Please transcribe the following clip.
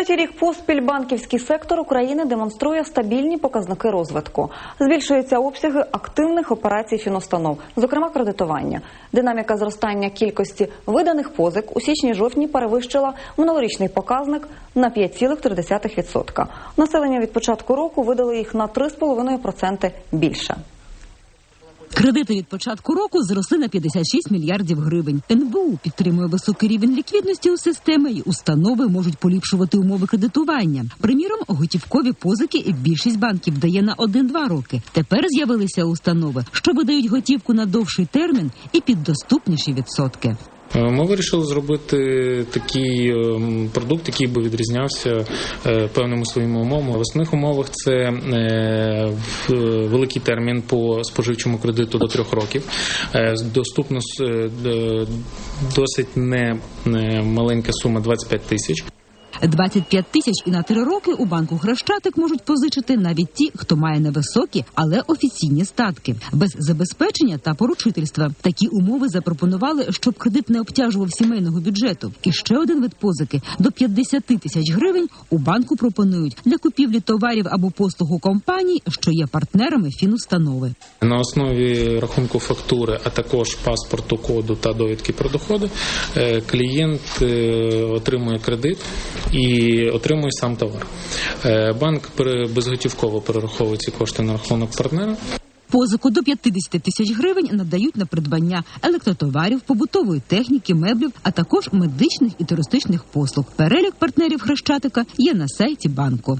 Третій рік поспіль банківський сектор України демонструє стабільні показники розвитку. Збільшуються обсяги активних операцій фінустанов, зокрема кредитування. Динаміка зростання кількості виданих позик у січні-жовтні перевищила минулорічний показник на 5,3%. Населення від початку року видали їх на 3,5% більше. Кредити від початку року зросли на 56 мільярдів гривень. НБУ підтримує високий рівень ліквідності у системі і установи можуть поліпшувати умови кредитування. Приміром, готівкові позики більшість банків дає на 1-2 роки. Тепер з'явилися установи, що видають готівку на довший термін і під доступніші відсотки. Е, Ми вирішили зробити такий ем, продукт, який би відрізнявся е, певними своїми умовами. В основних умовах це е, великий термін по споживчому кредиту до трьох років. Е, Доступність е, д- досить не маленька сума 25 тисяч. 25 тисяч і на 3 роки у банку Хрещатик можуть позичити навіть ті, хто має невисокі, але офіційні статки, без забезпечення та поручительства. Такі умови запропонували, щоб кредит не обтяжував сімейного бюджету. І ще один вид позики до 50 тисяч гривень у банку пропонують для купівлі товарів або послуг у компаній, що є партнерами фінустанови. На основі рахунку фактури, а також паспорту коду та довідки про доходи, е, клієнт е, отримує кредит і отримує сам товар. Е, Банк безготівково перераховує ці кошти на рахунок партнера. Позику до 50 тисяч гривень надають на придбання електротоварів, побутової техніки, меблів, а також медичних і туристичних послуг. Перелік партнерів Хрещатика є на сайті банку.